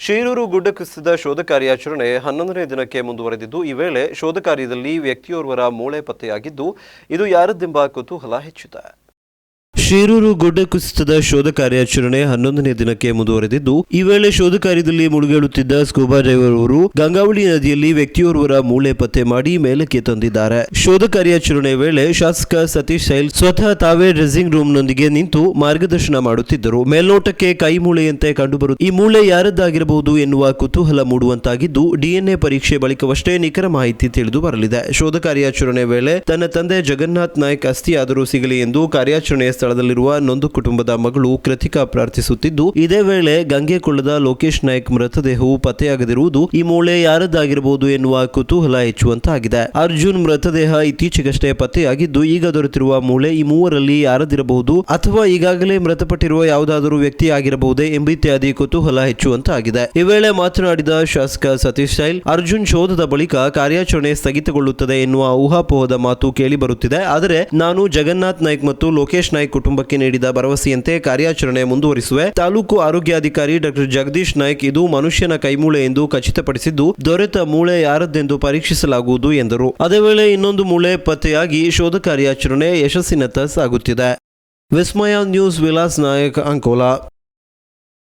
ಶೀರೂರು ಗುಡ್ಡ ಕುಸಿದ ಶೋಧ ಕಾರ್ಯಾಚರಣೆ ಹನ್ನೊಂದನೇ ದಿನಕ್ಕೆ ಮುಂದುವರೆದಿದ್ದು, ಈ ವೇಳೆ ಶೋಧ ಕಾರ್ಯದಲ್ಲಿ ವ್ಯಕ್ತಿಯೋರ್ವರ ಮೂಳೆ ಪತ್ತೆಯಾಗಿದ್ದು, ಇದು ಯಾರದ್ದೆಂಬ ಕುತೂಹಲ ಹೆಚ್ಚಿದೆ. ಶೀರೂರು ಗುಡ್ಡ ಕುಸಿತದ ಶೋಧ ಕಾರ್ಯಾಚರಣೆ ಹನ್ನೊಂದನೇ ದಿನಕ್ಕೆ ಮುಂದುವರೆದಿದ್ದು, ಈ ವೇಳೆ ಶೋಧ ಕಾರ್ಯದಲ್ಲಿ ಮುಳುಗೇಳುತ್ತಿದ್ದ ಸ್ಕೂಬಾ ಡ್ರೈವರ್ ಅವರು ಗಂಗಾವಳಿ ನದಿಯಲ್ಲಿ ವ್ಯಕ್ತಿಯೋರ್ವರ ಮೂಳೆ ಪತ್ತೆ ಮಾಡಿ ಮೇಲಕ್ಕೆ ತಂದಿದ್ದಾರೆ. ಶೋಧ ಕಾರ್ಯಾಚರಣೆ ವೇಳೆ ಶಾಸಕ ಸತೀಶ್ ಸೈಲ್ ಸ್ವತಃ ತಾವೇ ಡ್ರೆಸ್ಸಿಂಗ್ ರೂಮ್ನೊಂದಿಗೆ ನಿಂತು ಮಾರ್ಗದರ್ಶನ ಮಾಡುತ್ತಿದ್ದರು. ಮೇಲ್ನೋಟಕ್ಕೆ ಕೈ ಮೂಳೆಯಂತೆ ಕಂಡುಬರು ಈ ಮೂಳೆ ಯಾರದ್ದಾಗಿರಬಹುದು ಎನ್ನುವ ಕುತೂಹಲ ಮೂಡುವಂತಾಗಿದ್ದು, ಡಿಎನ್ಎ ಪರೀಕ್ಷೆ ಬಳಿಕವಷ್ಟೇ ನಿಖರ ಮಾಹಿತಿ ತಿಳಿದು ಬರಲಿದೆ. ಶೋಧ ಕಾರ್ಯಾಚರಣೆ ವೇಳೆ ತನ್ನ ತಂದೆ ಜಗನ್ನಾಥ್ ನಾಯ್ಕ್ ಅಸ್ಥಿಯಾದರೂ ಸಿಗಲಿ ಎಂದು ಕಾರ್ಯಾಚರಣೆಯ ಸ್ಥಳದಲ್ಲಿರುವ ನೊಂದು ಕುಟುಂಬದ ಮಗಳು ಕೃತಿಕಾ ಪ್ರಾರ್ಥಿಸುತ್ತಿದ್ದು, ಇದೇ ವೇಳೆ ಗಂಗೆಕೊಳ್ಳದ ಲೋಕೇಶ್ ನಾಯಕ್ ಮೃತದೇಹವು ಪತ್ತೆಯಾಗದಿರುವುದು ಈ ಮೂಳೆ ಯಾರದ್ದಾಗಿರಬಹುದು ಎನ್ನುವ ಕುತೂಹಲ ಹೆಚ್ಚುವಂತಾಗಿದೆ. ಅರ್ಜುನ್ ಮೃತದೇಹ ಇತ್ತೀಚೆಗಷ್ಟೇ ಪತ್ತೆಯಾಗಿದ್ದು, ಈಗ ದೊರೆತಿರುವ ಮೂಳೆ ಈ ಮೂವರಲ್ಲಿ ಯಾರದಿರಬಹುದು ಅಥವಾ ಈಗಾಗಲೇ ಮೃತಪಟ್ಟಿರುವ ಯಾವುದಾದರೂ ವ್ಯಕ್ತಿ ಆಗಿರಬಹುದೇ ಎಂಬಿತ್ಯಾದಿ ಕುತೂಹಲ ಹೆಚ್ಚುವಂತಾಗಿದೆ. ಈ ವೇಳೆ ಮಾತನಾಡಿದ ಶಾಸಕ ಸತೀಶ್ ಸೈಲ್ ಅರ್ಜುನ್ ಶೋಧದ ಬಳಿಕ ಕಾರ್ಯಾಚರಣೆ ಸ್ಥಗಿತಗೊಳ್ಳುತ್ತದೆ ಎನ್ನುವ ಊಹಾಪೋಹದ ಮಾತು ಕೇಳಿ ಬರುತ್ತಿದೆ ಆದರೆ ನಾನು ಜಗನ್ನಾಥ್ ನಾಯ್ಕ್ ಮತ್ತು ಲೋಕೇಶ್ ನಾಯ್ಕ್ ಕುಟುಂಬಕ್ಕೆ ನೀಡಿದ ಭರವಸೆಯಂತೆ ಕಾರ್ಯಾಚರಣೆ ಮುಂದುವರಿಸುವೆ. ತಾಲೂಕು ಆರೋಗ್ಯಾಧಿಕಾರಿ ಡಾಕ್ಟರ್ ಜಗದೀಶ್ ನಾಯ್ಕ್ ಇದು ಮನುಷ್ಯನ ಕೈಮೂಳೆ ಎಂದು ಖಚಿತಪಡಿಸಿದ್ದು, ದೊರೆತ ಮೂಳೆ ಯಾರದ್ದೆಂದು ಪರೀಕ್ಷಿಸಲಾಗುವುದು ಎಂದರು. ಅದೇ ವೇಳೆ ಇನ್ನೊಂದು ಮೂಳೆ ಪತ್ತೆಯಾಗಿ ಶೋಧ ಕಾರ್ಯಾಚರಣೆ ಯಶಸ್ಸಿನತ್ತ ಸಾಗುತ್ತಿದೆ. ವಿಸ್ಮಯ ನ್ಯೂಸ್ ವಿಲಾಸ್ ನಾಯಕ್ ಅಂಕೋಲಾ